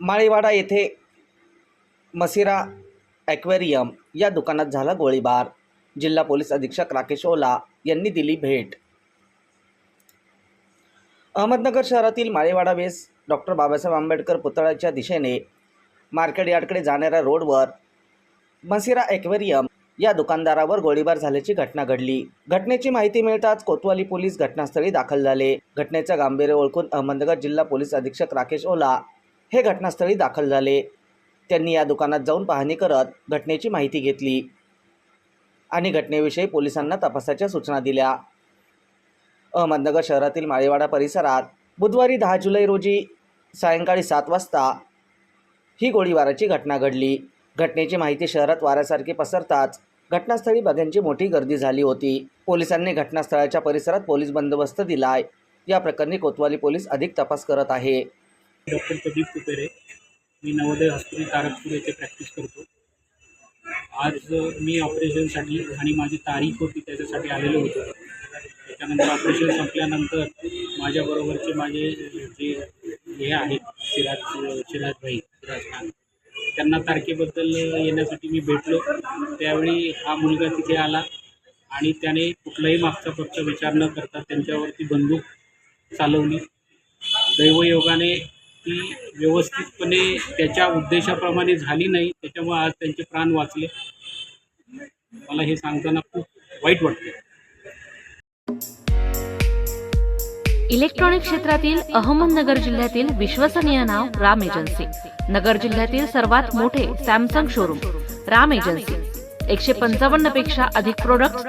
माळीवाडा येथे मसिरा ॲक्वेरियम या दुकानात झाला गोळीबार. जिल्हा पोलीस अधीक्षक राकेश ओला यांनी दिली भेट. अहमदनगर शहरातील माळीवाडा वेस डॉक्टर बाबासाहेब आंबेडकर पुतळ्याच्या दिशेने मार्केट यार्डकडे जाणाऱ्या रोडवर मसिरा ॲक्वेरियम या दुकानदारावर गोळीबार झाल्याची घटना घडली. घटनेची माहिती मिळताच कोतवाली पोलीस घटनास्थळी दाखल झाले. घटनेचं गांभीर्य ओळखून अहमदनगर जिल्हा पोलीस अधीक्षक राकेश ओला हे घटनास्थळी दाखल झाले. त्यांनी या दुकानात जाऊन पाहणी करत घटनेची माहिती घेतली आणि घटनेविषयी पोलिसांना तपासाच्या सूचना दिल्या. अहमदनगर शहरातील माळेवाडा परिसरात बुधवारी दहा जुलै रोजी सायंकाळी सात वाजता ही गोळीबाराची घटना घडली. घटनेची माहिती शहरात वाऱ्यासारखी पसरताच घटनास्थळी बघ्यांची मोठी गर्दी झाली होती. पोलिसांनी घटनास्थळाच्या परिसरात पोलीस बंदोबस्त दिलाय. या प्रकरणी कोतवाली पोलीस अधिक तपास करत आहे. डॉक्टर प्रदीप कुपेरे मी नवोदय हॉस्पिटल तारकपूर येथे प्रॅक्टिस करतो. आज मी ऑपरेशनसाठी आणि माझी तारीख होती त्याच्यासाठी आलेलो होतो. त्याच्यानंतर ऑपरेशन संपल्यानंतर माझ्याबरोबरचे माझे जे हे आहेत सिराज सिराज भाई सिराज खान त्यांना तारखेबद्दल येण्यासाठी मी भेटलो. त्यावेळी हा मुलगा तिथे आला आणि त्याने कुठलाही मागचा पक्ष विचार न करता त्यांच्यावरती बंदूक चालवली. दैवयोगाने ती व्यवस्थितपणे त्याच्या उद्देशाप्रमाणे झाली नाही त्याच्यामुळे आज त्यांचे प्राण वाचले. मला हे सांगताना खूप वाईट वाटते इलेक्ट्रॉनिक क्षेत्रातील अहमदनगर जिल्ह्यातील विश्वसनीय नाव राम एजन्सी. नगर जिल्ह्यातील सर्वात मोठे सॅमसंग शोरूम राम एजन्सी. एकशे पंचावन्नपेक्षा अधिक प्रोडक्ट